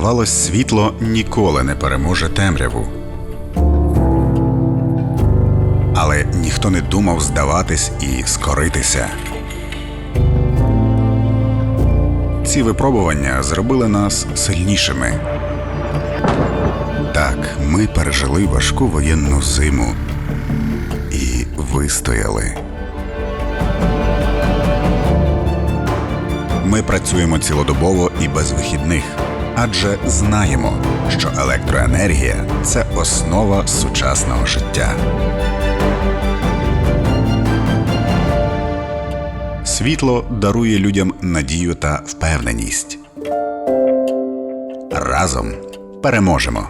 Здавалось, світло ніколи не переможе темряву. Але ніхто не думав здаватись і скоритися. Ці випробування зробили нас сильнішими. Так, ми пережили важку воєнну зиму і вистояли. Ми працюємо цілодобово і без вихідних, адже знаємо, що електроенергія це основа сучасного життя. Світло дарує людям надію та впевненість. Разом переможемо.